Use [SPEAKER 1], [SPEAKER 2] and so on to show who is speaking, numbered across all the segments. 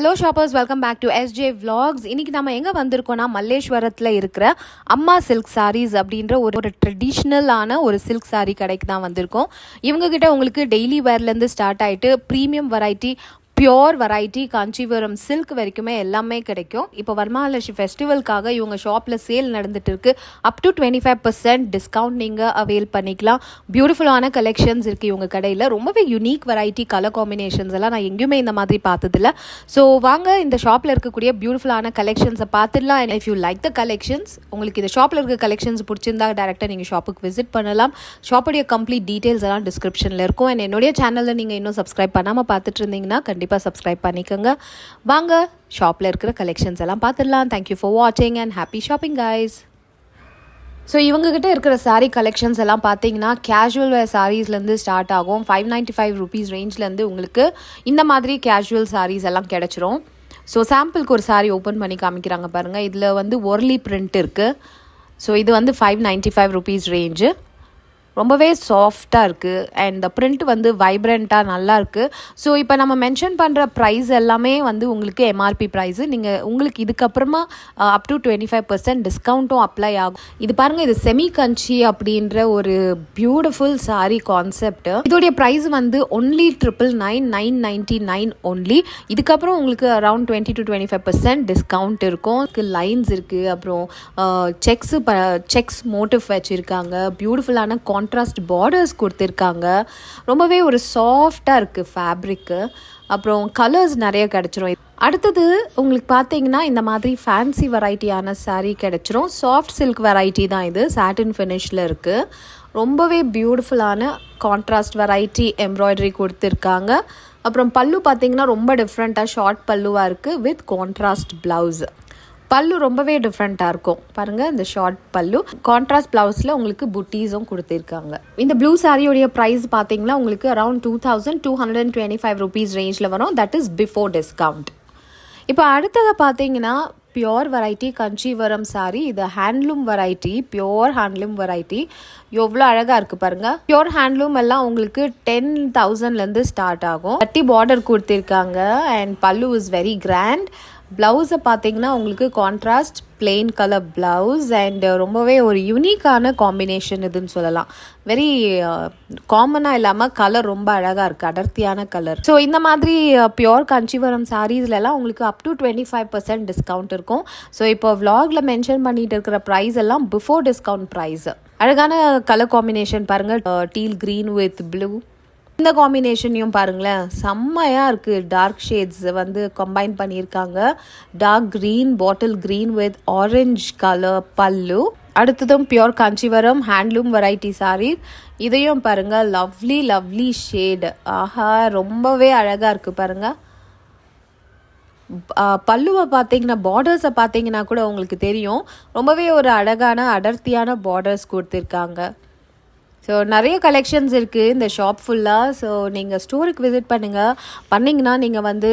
[SPEAKER 1] Hello shoppers welcome back to S J vlogs. இன்னைக்கு நம்ம எங்கே வந்திருக்கோம்னா மல்லேஸ்வரத்தில் இருக்கிற அம்மா சில்க் சாரீஸ் அப்படின்ற ஒரு ஒரு ட்ரெடிஷ்னலான ஒரு சில்க் சாரீ கடைக்கு தான் வந்திருக்கோம். இவங்கக்கிட்ட உங்களுக்கு டெய்லி வேர்லேருந்து ஸ்டார்ட் ஆயிட்டு premium variety pure variety Kanchipuram silk வரைக்குமே எல்லாமே கிடைக்கும் இப்போ வர்மாலட்சுமி ஃபெஸ்டிவலுக்காக இவங்க ஷாப்பில் சேல் நடந்துட்டு இருக்கு up to twenty five percent discount நீங்கள் அவைல் பண்ணிக்கலாம் பியூட்டிஃபுல்லான கலெக்ஷன்ஸ் இருக்குது இவங்க கடையில் ரொம்பவே யூனிக் வெரைட்டி கலர் காம்பினேஷன்ஸ் எல்லாம் நான் எங்கேயுமே இந்த மாதிரி பார்த்ததில்ல ஸோ வாங்க இந்த ஷாப்பில் இருக்கக்கூடிய பியூட்டிஃபுல்லான கலெக்ஷன்ஸை பார்த்துடலாம் if you like the collections உங்களுக்கு இந்த ஷாப்பில் இருக்க கலெக்ஷன்ஸ் பிடிச்சிருந்தா டேரெக்டாக நீங்கள் ஷாப்புக்கு விசிட் பண்ணலாம் ஷாப்புடைய கம்ப்ளீட் டீட்டெயில்ஸ் எல்லாம் டிஸ்கிரிப்ஷனில் இருக்கும் அண்ட் என்னுடைய சேனலில் நீங்கள் இன்னும் சப்ஸ்கிரைப் பண்ணாமல் பார்த்துட்டு இருந்தீங்கன்னா கண்டிப்பாக சப்ஸ்கிரைப் பண்ணிக்கோங்க. வாங்க ஷாப்பில் இருக்கிற கலெக்ஷன்ஸ் எல்லாம் பார்த்துடலாம். தேங்க்யூ ஃபார் வாட்சிங் and happy shopping guys so இவங்ககிட்ட இருக்கிற சாரீ கலெக்ஷன்ஸ் எல்லாம் பார்த்தீங்கன்னா கேஷுவல் வேர் சாரீஸ்லேருந்து ஸ்டார்ட் ஆகும். ஃபைவ் நைன்ட்டி ஃபைவ் ருபீஸ் ரேஞ்ச்லேருந்து உங்களுக்கு இந்த மாதிரி கேஷுவல் சாரீஸ் எல்லாம் கிடச்சிரும். ஸோ சாம்பிளுக்கு ஒரு சாரீ ஓப்பன் பண்ணி காமிக்கிறாங்க பாருங்கள் இதில் வந்து ஒர்லி பிரிண்ட் இருக்குது ஸோ இது வந்து five ninety five rupees range ரொம்பவே சாஃப்டாக இருக்குது அண்ட் இந்த பிரிண்ட் வந்து வைப்ரண்ட்டாக நல்லாயிருக்கு ஸோ இப்போ நம்ம மென்ஷன் பண்ணுற ப்ரைஸ் எல்லாமே வந்து உங்களுக்கு எம்ஆர்பி ப்ரைஸு நீங்கள் உங்களுக்கு இதுக்கப்புறமா up to twenty five percent டிஸ்கவுண்ட்டும் apply ஆகும். இது பாருங்கள் இது செமி கஞ்சி அப்படின்ற ஒரு பியூட்டிஃபுல் சாரி கான்செப்ட் இதோடைய ப்ரைஸ் வந்து only triple nine nine ninety nine only இதுக்கப்புறம் உங்களுக்கு around twenty to twenty five percent discount இருக்கும் லைன்ஸ் இருக்குது அப்புறம் செக்ஸு ப செக்ஸ் மோட்டிவ் வச்சுருக்காங்க. பியூட்டிஃபுல்லான கான்ட்ராஸ்ட் பார்டர்ஸ் கொடுத்துருக்காங்க. ரொம்பவே ஒரு சாஃப்டாக இருக்குது ஃபேப்ரிக்கு அப்புறம் கலர்ஸ் நிறைய கிடச்சிரும். அடுத்தது உங்களுக்கு பார்த்தீங்கன்னா இந்த மாதிரி ஃபேன்சி வெரைட்டியான சாரீ கிடச்சிரும். சாஃப்ட் சில்க் வெரைட்டி தான் இது. சாட்டின் ஃபினிஷில் இருக்குது ரொம்பவே பியூட்டிஃபுல்லான கான்ட்ராஸ்ட் வெரைட்டி எம்ப்ராய்டரி கொடுத்துருக்காங்க. அப்புறம் பல்லு பார்த்தீங்கன்னா ரொம்ப டிஃப்ரெண்ட்டாக ஷார்ட் பல்லுவாக இருக்குது வித் கான்ட்ராஸ்ட் ப்ளவுஸ் பல்லு ரொம்பவே டிஃப்ரெண்ட்டாக இருக்கும். பாருங்கள் இந்த ஷார்ட் பல்லு. கான்ட்ராஸ்ட் ப்ளவுஸில் உங்களுக்கு புட்டீஸும் கொடுத்துருக்காங்க. இந்த ப்ளூ சாரியோடைய ப்ரைஸ் பார்த்தீங்கன்னா உங்களுக்கு around two thousand two hundred and twenty five rupees ரேஞ்சில் வரும். தட் இஸ் பிஃபோர் டிஸ்கவுண்ட் இப்போ அடுத்ததை பார்த்தீங்கன்னா பியோர் வெரைட்டி கஞ்சிவரம் சாரி இது handloom variety pure handloom variety எவ்வளோ அழகாக இருக்குது பாருங்கள் பியோர் ஹேண்ட்லூம் எல்லாம் உங்களுக்கு டென் தௌசண்ட்லேருந்து ஸ்டார்ட் ஆகும். கட்டி பார்டர் கொடுத்துருக்காங்க. அண்ட் பல்லு இஸ் வெரி கிராண்ட் ப்ளவுஸை பார்த்தீங்கன்னா உங்களுக்கு contrast plain colour blouse and ரொம்பவே ஒரு யூனிக்கான காம்பினேஷன் இதுன்னு சொல்லலாம். வெரி காமனாக இல்லாமல் கலர் ரொம்ப அழகாக இருக்குது அடர்த்தியான கலர் ஸோ இந்த மாதிரி பியோர் காஞ்சிபுரம் சாரீஸ்லலாம் உங்களுக்கு up to twenty five percent discount இருக்கும். ஸோ இப்போ விலாகில் மென்ஷன் பண்ணிட்டு இருக்கிற ப்ரைஸ் எல்லாம் பிஃபோர் டிஸ்கவுண்ட் ப்ரைஸ் அழகான கலர் காம்பினேஷன் பாருங்கள் டீல் க்ரீன் வித் ப்ளூ இந்த காம்பினேஷனையும் பாருங்களேன். செம்மையாக இருக்குது டார்க் ஷேட்ஸ் வந்து கம்பைன் பண்ணியிருக்காங்க. Dark green bottle green with orange colour பல்லு. அடுத்ததும் pure Kanjivaram handloom variety sari இதையும் பாருங்கள் லவ்லி லவ்லி ஷேடு ஆஹா ரொம்பவே அழகாக இருக்குது பாருங்கள் பல்லுவை பார்த்தீங்கன்னா பார்டர்ஸை பார்த்தீங்கன்னா கூட உங்களுக்கு தெரியும். ரொம்பவே ஒரு அழகான அடர்த்தியான பார்டர்ஸ் கொடுத்துருக்காங்க. ஸோ நிறைய கலெக்ஷன்ஸ் இருக்குது இந்த ஷாப் ஃபுல்லாக ஸோ நீங்கள் ஸ்டோருக்கு விசிட் பண்ணுங்கள் பண்ணிங்கன்னா நீங்கள் வந்து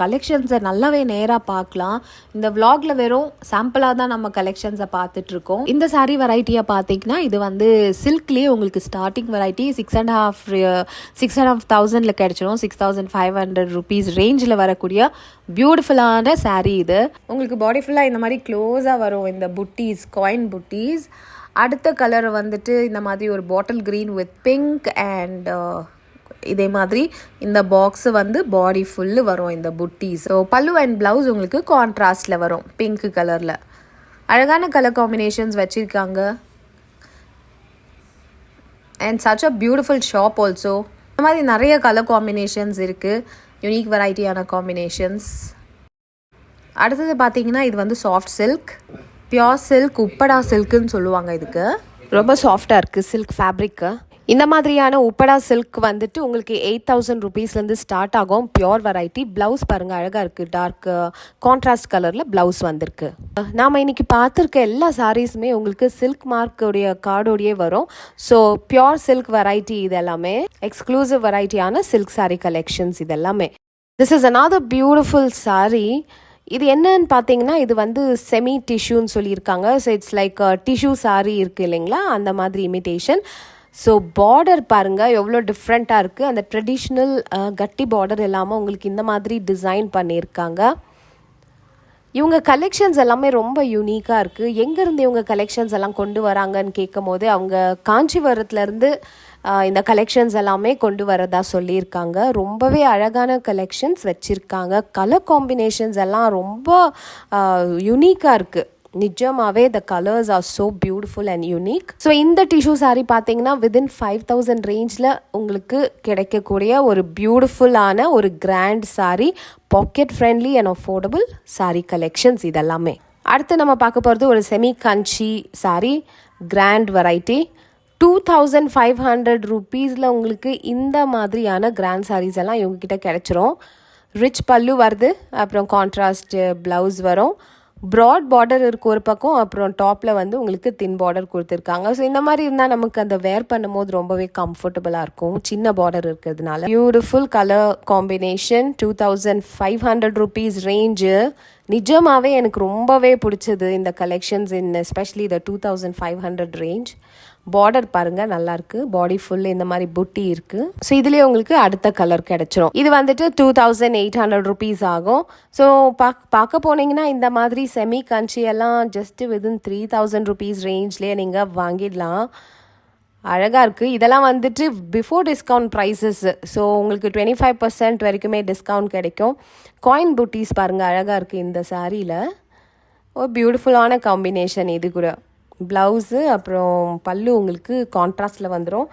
[SPEAKER 1] கலெக்ஷன்ஸை நல்லாவே நேராக பார்க்கலாம். இந்த விலாகில் வெறும் சாம்பிளாக தான் நம்ம கலெக்ஷன்ஸை பார்த்துட்ருக்கோம். இந்த சாரீ வெரைட்டியாக பார்த்தீங்கன்னா இது வந்து சில்க்லேயே உங்களுக்கு starting variety six and half six and half தௌசண்டில் கிடச்சிரும். Six thousand five hundred rupees ரேஞ்சில் வரக்கூடிய பியூட்டிஃபுல்லான சாரீ இது. உங்களுக்கு பாடி ஃபுல்லாக இந்த மாதிரி க்ளோஸாக வரும். இந்த புட்டீஸ் காயின் புட்டீஸ் அடுத்த கலர் வந்துட்டு இந்த மாதிரி ஒரு bottle green with pink and இதே மாதிரி இந்த பாக்ஸு வந்து பாடி ஃபுல்லு வரும் இந்த புட்டீஸ் ஸோ பல்லு அண்ட் ப்ளவுஸ் உங்களுக்கு கான்ட்ராஸ்டில் வரும் பிங்க் கலரில் அழகான கலர் காம்பினேஷன்ஸ் வச்சுருக்காங்க. And such a beautiful shop also இந்த மாதிரி நிறைய கலர் காம்பினேஷன்ஸ் இருக்குது யூனிக் வெரைட்டியான காம்பினேஷன்ஸ் அடுத்தது பார்த்தீங்கன்னா இது வந்து soft silk pure silk Uppada சில்க்குன்னு சொல்லுவாங்க இதுக்கு. ரொம்ப சாஃப்டாக இருக்குது சில்க் ஃபேப்ரிக்கு இந்த மாதிரியான உப்படா சில்க் வந்துட்டு உங்களுக்கு எயிட் தௌசண்ட் ருபீஸ்லேருந்து ஸ்டார்ட் ஆகும். பியோர் வெரைட்டி ப்ளவுஸ் பாருங்கள் அழகாக இருக்குது டார்க் கான்ட்ராஸ்ட் கலரில் ப்ளவுஸ் வந்திருக்கு. நாம் இன்னைக்கு பார்த்துருக்க எல்லா சாரீஸுமே உங்களுக்கு சில்க் மார்க்குடைய கார்டோடையே வரும். ஸோ பியோர் சில்க் வெரைட்டி இது எல்லாமே எக்ஸ்க்ளூசிவ் வெரைட்டியான சில்க் சாரீ கலெக்ஷன்ஸ் இது எல்லாமே. This is another beautiful sari இது என்னன்னு பார்த்தீங்கன்னா இது வந்து செமி டிஷ்யூன்னு சொல்லியிருக்காங்க. So it's like tissue sari இருக்குது இல்லைங்களா? அந்த மாதிரி இமிட்டேஷன்
[SPEAKER 2] ஸோ பார்டர் பாருங்கள் எவ்வளோ டிஃப்ரெண்ட்டாக இருக்குது அந்த ட்ரெடிஷ்னல் கட்டி பார்டர் இல்லாமல் உங்களுக்கு இந்த மாதிரி டிசைன் பண்ணியிருக்காங்க. இவங்க கலெக்ஷன்ஸ் எல்லாமே ரொம்ப யூனிக்காக இருக்குது எங்கேருந்து இவங்க கலெக்ஷன்ஸ் எல்லாம் கொண்டு வராங்கன்னு கேட்கும் போது அவங்க காஞ்சிபுரத்துலேருந்து இந்த கலெக்ஷன்ஸ் எல்லாமே கொண்டு வரதா சொல்லியிருக்காங்க. ரொம்பவே அழகான கலெக்ஷன்ஸ் வச்சுருக்காங்க. கலர் காம்பினேஷன்ஸ் எல்லாம் ரொம்ப யூனிக்காக இருக்குது நிஜமாவே the colours are so beautiful and unique so இந்த டிஷ்யூ சாரீ பார்த்தீங்கன்னா விதின் ஃபைவ் தௌசண்ட் ரேஞ்சில் உங்களுக்கு கிடைக்கக்கூடிய ஒரு பியூட்டிஃபுல்லான ஒரு grand sari pocket friendly and affordable sari collections இதெல்லாமே. அடுத்து நம்ம பார்க்க போகிறது ஒரு semi Kanchi sari grand variety two thousand five hundred ருபீஸில் உங்களுக்கு இந்த மாதிரியான கிராண்ட் சாரீஸ் எல்லாம் இவங்ககிட்ட கிடச்சிரும். ரிச் பல்லு வருது அப்புறம் கான்ட்ராஸ்ட்டு ப்ளவுஸ் வரும். ப்ராட் பார்டர் இருக்கு ஒரு பக்கம் அப்புறம் டாப்பில் வந்து உங்களுக்கு தின் பார்டர் கொடுத்துருக்காங்க. ஸோ இந்த மாதிரி இருந்தால் நமக்கு அந்த வேர் பண்ணும்போது ரொம்பவே கம்ஃபர்டபுளாக இருக்கும். சின்ன பார்டர் இருக்கிறதுனால. Beautiful colour combination two thousand five hundred rupees range நிஜமாகவே எனக்கு ரொம்பவே பிடிச்சது இந்த collections in especially the two thousand five hundred range border பாருங்க நல்லா இருக்கு பாடி ஃபுல் இந்த மாதிரி புட்டி இருக்கு. ஸோ இதுலயே உங்களுக்கு அடுத்த கலர் கிடைச்சிரும். இது வந்துட்டு two thousand eight hundred rupees ஆகும். ஸோ பாக் பார்க்க போனீங்கன்னா இந்த மாதிரி செமி கஞ்சி எல்லாம் just within three thousand rupees ரேஞ்ச்லேயே நீங்கள் வாங்கிடலாம். அழகாக இருக்குது இதெல்லாம் வந்துட்டு பிஃபோர் டிஸ்கவுண்ட் ப்ரைஸஸ் ஸோ உங்களுக்கு டுவெண்ட்டி ஃபைவ் பர்சன்ட் வரைக்குமே டிஸ்கவுண்ட் கிடைக்கும். காயின் புட்டீஸ் பாருங்கள் அழகாக இருக்குது இந்த சாரியில் ஒரு பியூட்டிஃபுல்லான காம்பினேஷன் இது கூட. ப்ளவுஸு அப்புறம் பல்லு உங்களுக்கு கான்ட்ராஸ்டில் வந்துடும்